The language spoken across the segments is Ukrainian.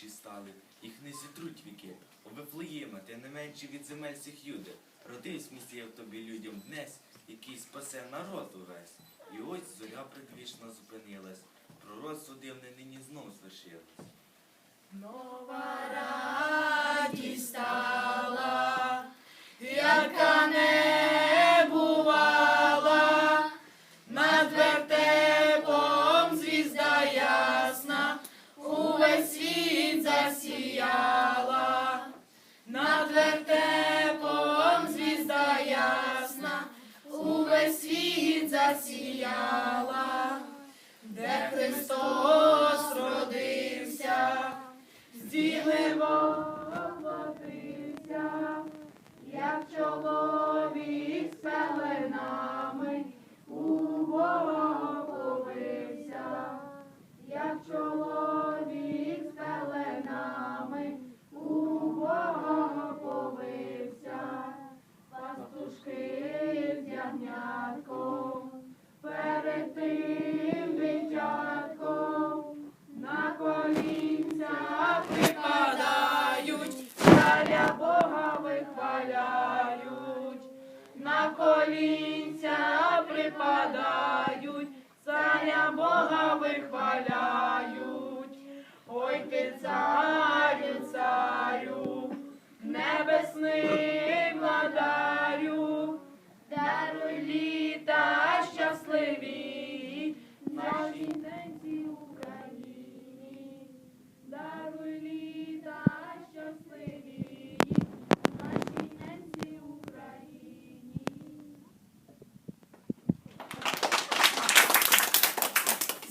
більші стали, їх не зітруть віки. О Вифлеєма, ти не менше від земель всіх юди. Родивсь місія в тобі людям днесь, який спасе народ увесь. І ось зоря предвічно зупинилась, пророцтво дивне нині знов звершилось. Нова засіяла, де Христос родився. Здійливо воплотився, як чоловік з пеленами у Бога як чоловік з пеленами у Бога пастушки з колінця припадають,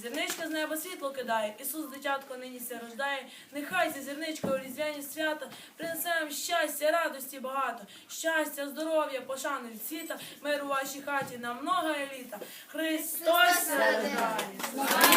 Зірничка з неба світло кидає, Ісус дитятко нині ся рождає. Нехай зі зірничкою різдвяні свята принесе вам щастя, радості багато, щастя, здоров'я, пошани від світа, мир у вашій хаті на много літа. Христос рождає!